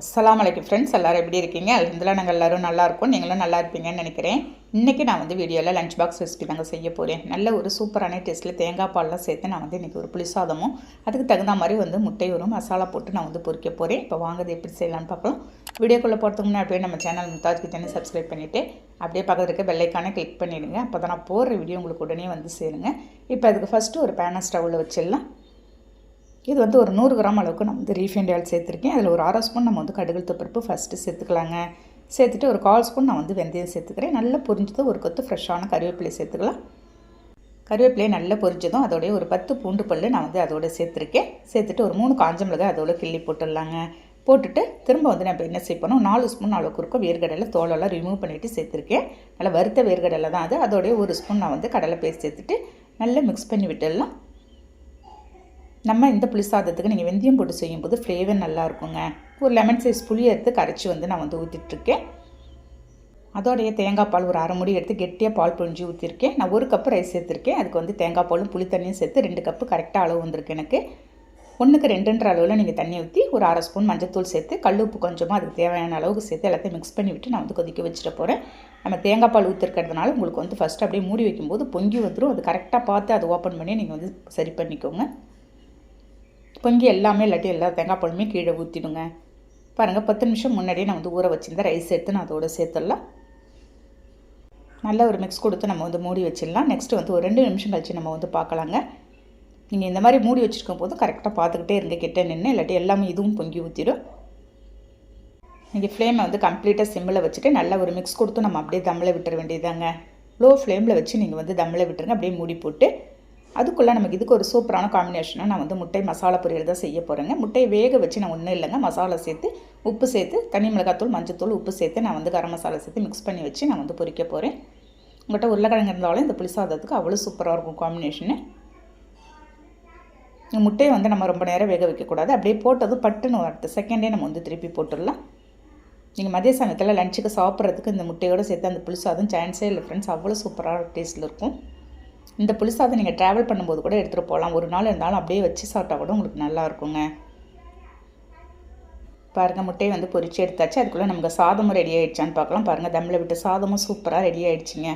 அஸ்லாம் அலைக்கும் ஃப்ரெண்ட்ஸ் எல்லோரும் எப்படி இருக்கீங்க? அலமதுல்லா நாங்கள் எல்லோரும் நல்லா நீங்களும் நல்லா இருப்பீங்கன்னு நினைக்கிறேன். இன்றைக்கி நான் வந்து வீடியோவில் லஞ்ச் பாக்ஸ் ரெசிபி தாங்க செய்ய போகிறேன் நல்ல ஒரு சூப்பரான டேஸ்ட்டில் தேங்காய் பால்லாம் சேர்த்து நான் வந்து இன்றைக்கி ஒரு புளிசாதமும் அதுக்கு தகுந்த மாதிரி வந்து முட்டை ஒரு மசாலா போட்டு நான் வந்து பொறிக்க போகிறேன் இப்போ வாங்குறது எப்படி செய்யலான்னு பார்க்கலாம். வீடியோக்குள்ளே போகிறதுக்கு முன்னாடி அப்படியே நம்ம சேனல் முத்தாஜ் கிச்சனை சப்ஸ்கிரைப் பண்ணிவிட்டு அப்படியே பக்கத்தில் இருக்க பெல்லைக்கானே கிளிக் பண்ணிடுங்க. அப்போ தான் நான் போடுற வீடியோ உங்களுக்கு உடனே வந்து சேருங்க. இப்போ அதுக்கு ஃபஸ்ட்டு ஒரு பேனை ஸ்டவ்வில் வச்சிடலாம். இது வந்து ஒரு நூறு கிராம் அளவுக்கு நான் வந்து ரீஃபைண்ட் ஆயில் சேர்த்துருக்கேன். அதில் ஒரு அரை ஸ்பூன் நம்ம வந்து கடுகு பருப்பு ஃபஸ்ட்டு சேர்த்துக்கலாங்க. சேர்த்துட்டு ஒரு கால் ஸ்பூன் நான் வந்து வெந்தயம் சேர்த்துக்கிறேன். நல்லா பொரிஞ்சது ஒரு கொத்து ஃப்ரெஷ்ஷான கருவேப்பிலை சேர்த்துக்கலாம். கருவேப்பிலையை நல்லா பொரிஞ்சதும் அதோடைய ஒரு பத்து பூண்டு பல் நான் வந்து அதோட சேர்த்துருக்கேன். சேர்த்துட்டு ஒரு மூணு காஞ்ச மிளகாய் அதோட கிள்ளி போட்டுடலாங்க. போட்டுட்டு திரும்ப வந்து நம்ம என்ன செய்யணும் நாலு ஸ்பூன் அளவுக்கு இருக்கும் வேர்கடலை தோலெல்லாம் ரிமூவ் பண்ணிவிட்டு சேர்த்துருக்கேன். நல்லா வறுத்த வேர்கடலை தான் அது. அதோடைய ஒரு ஸ்பூன் நான் வந்து கடலை பேஸ்ட் சேர்த்துட்டு நல்லா மிக்ஸ் பண்ணி விட்டுடலாம். நம்ம இந்த புளி சாதத்துக்கு நீங்கள் வெந்தயம் போட்டு செய்யும்போது ஃப்ளேவர் நல்லா இருக்குங்க ஒரு லெமன் சைஸ் புளி எடுத்து கரைச்சி வந்து நான் வந்து ஊற்றிட்டுருக்கேன் அதோடைய தேங்காய் பால் ஒரு அரை முடி எடுத்து கெட்டியாக பால் புழிஞ்சு ஊற்றிருக்கேன் நான் ஒரு கப்பு ரைஸ் சேர்த்துருக்கேன். அதுக்கு வந்து தேங்காய் பாலும் புளி தண்ணியும் சேர்த்து ரெண்டு கப்பு கரெக்டாக அளவு வந்திருக்கு எனக்கு. ஒன்றுக்கு ரெண்டுன்ற அளவில் நீங்கள் தண்ணி ஊற்றி ஒரு அரை ஸ்பூன் மஞ்சத்தூள் சேர்த்து கல் உப்பு கொஞ்சமாக அதுக்கு தேவையான அளவுக்கு சேர்த்து எல்லாத்தையும் மிக்ஸ் பண்ணி விட்டு நான் வந்து கொதிக்க வச்சுட்டு போகிறேன் நம்ம தேங்காய் பால் ஊற்றிருக்கிறதுனால உங்களுக்கு வந்து ஃபஸ்ட்டு அப்படியே மூடி வைக்கும்போது பொங்கி வந்துடும் அது கரெக்டாக பார்த்து அதை ஓப்பன் பண்ணி நீங்கள் வந்து சரி பண்ணிக்கோங்க. பொங்கி எல்லாமே இல்லாட்டி எல்லா தேங்காய் பழமே கீழே ஊற்றிடுங்க பாருங்கள் பத்து நிமிஷம் முன்னாடியே நான் வந்து ஊற வச்சுருந்தேன் ரைஸ் எடுத்து நான் அதோட சேர்த்துடலாம். நல்ல ஒரு மிக்ஸ் கொடுத்து நம்ம வந்து மூடி வச்சிடலாம். நெக்ஸ்ட்டு வந்து ஒரு ரெண்டு நிமிஷம் கழித்து நம்ம வந்து பார்க்கலாங்க. நீங்கள் இந்த மாதிரி மூடி வச்சுருக்கும் போது கரெக்டாக பார்த்துக்கிட்டே இருங்க. கிட்டே நின்று இல்லாட்டி எல்லாமே இதுவும் பொங்கி ஊற்றிடும் நீங்கள் ஃப்ளேமை வந்து கம்ப்ளீட்டாக சிம்மில் வச்சுட்டு நல்லா ஒரு மிக்ஸ் கொடுத்து நம்ம அப்படியே தம்மில் விட்டுற வேண்டியதாங்க லோ ஃப்ளேமில் வச்சு நீங்கள் வந்து தம்மில் விட்டுருங்க. அப்படியே மூடி போட்டு அதுக்குள்ளே நமக்கு இதுக்கு ஒரு சூப்பரான காம்பினேஷனாக நான் வந்து முட்டை மசாலா பொரியல் தான் செய்ய போகிறேங்க முட்டையை வேக வச்சு நான் ஒன்றும் இல்லைங்க. மசாலா சேர்த்து உப்பு சேர்த்து தனி மிளகாத்தூள் மஞ்சத்தூள் உப்பு சேர்த்து நான் வந்து கரம் மசாலா சேர்த்து மிக்ஸ் பண்ணி வச்சு நான் வந்து பொரிக்க போகிறேன் உங்கள்கிட்ட உருளைக்கிழங்கு இருந்தாலும் இந்த புளிசாதத்துக்கு அவ்வளோ சூப்பராக இருக்கும் காம்பினேஷனு முட்டையை வந்து நம்ம ரொம்ப நேரம் வேக வைக்கக்கூடாது அப்படியே போட்டதும் பட்டுன்னு அடுத்த செகண்டே நம்ம வந்து திருப்பி போட்டுடலாம். நீங்கள் மதிய சமயத்தில் லஞ்சுக்கு சாப்பிட்றதுக்கு இந்த முட்டையோடு சேர்த்து அந்த புளிசாதம் சான்ஸே இல்லை ஃப்ரெண்ட்ஸ் அவ்வளோ சூப்பராக டேஸ்ட்டில் இருக்கும். இந்த புளிசாதம் நீங்கள் ட்ராவல் பண்ணும்போது கூட எடுத்துகிட்டு போகலாம். ஒரு நாள் இருந்தாலும் அப்படியே வச்சு சாப்பிட்டா கூட உங்களுக்கு நல்லா இருக்குங்க. பாருங்கள் முட்டையை வந்து பொறிச்சு எடுத்தாச்சு. அதுக்குள்ளே நமக்கு சாதமும் ரெடி ஆகிடுச்சான்னு பார்க்கலாம். பாருங்கள் தம்மில் விட்டு சாதமும் சூப்பராக ரெடி ஆகிடுச்சிங்க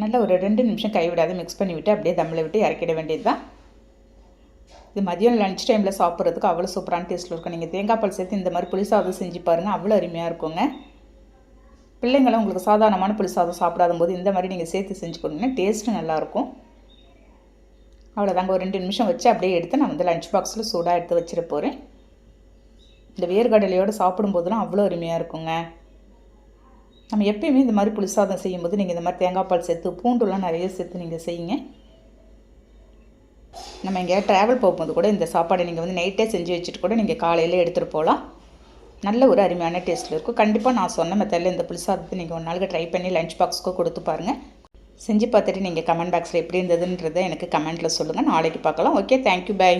நல்லா ஒரு ரெண்டு நிமிஷம் கைவிடாத. மிக்ஸ் பண்ணி விட்டு அப்படியே தம்மில் விட்டு இறக்கிட வேண்டியது தான் இது மதியம் லஞ்ச் டைமில் சாப்பிட்றதுக்கு அவ்வளோ சூப்பரான டேஸ்ட்டில் இருக்கும். நீங்கள் தேங்காய் பால் சேர்த்து இந்த மாதிரி புளிசாதம் செஞ்சு பாருங்கள் அவ்வளோ அருமையாக இருக்குங்க. பிள்ளைங்களும் உங்களுக்கு சாதாரணமான புளி சாதம் சாப்பிடாத போது இந்த மாதிரி நீங்கள் சேர்த்து செஞ்சு கொடுங்கன்னா டேஸ்ட்டு நல்லாயிருக்கும். அவ்வளோதாங்க ஒரு ரெண்டு நிமிஷம் வச்சு அப்படியே எடுத்து நான் வந்து லஞ்ச் பாக்ஸில் சூடாக எடுத்து வச்சிட போகிறேன் இந்த வேர்கடலையோடு சாப்பிடும்போதெல்லாம் அவ்வளோ அருமையாக இருக்குங்க. நம்ம எப்பயுமே இந்த மாதிரி புளி சாதம் செய்யும்போது நீங்கள் இந்த மாதிரி தேங்காய் பால் சேர்த்து பூண்டுலாம் நிறைய சேர்த்து நீங்கள் செய்யுங்க. நம்ம இங்கே ட்ராவல் போகும்போது கூட இந்த சாப்பாடை நீங்கள் வந்து நைட்டே செஞ்சு வச்சுட்டு கூட நீங்கள் காலையில் எடுத்துகிட்டு போகலாம். நல்ல ஒரு அருமையான டேஸ்ட்டில் இருக்கும். கண்டிப்பாக நான் சொன்ன மெத்தடில் இந்த புளிசாதத்தை நீங்கள் ஒரு நாளுக்கு ட்ரை பண்ணி லஞ்ச் பாக்ஸ்க்கு கொடுத்து பாருங்கள் செஞ்சு பார்த்துட்டு நீங்கள் கமெண்ட் பாக்ஸில் எப்படி இருந்ததுன்றதை எனக்கு கமெண்ட்டில் சொல்லுங்கள் நாளைக்கு பார்க்கலாம். Okay thank you bye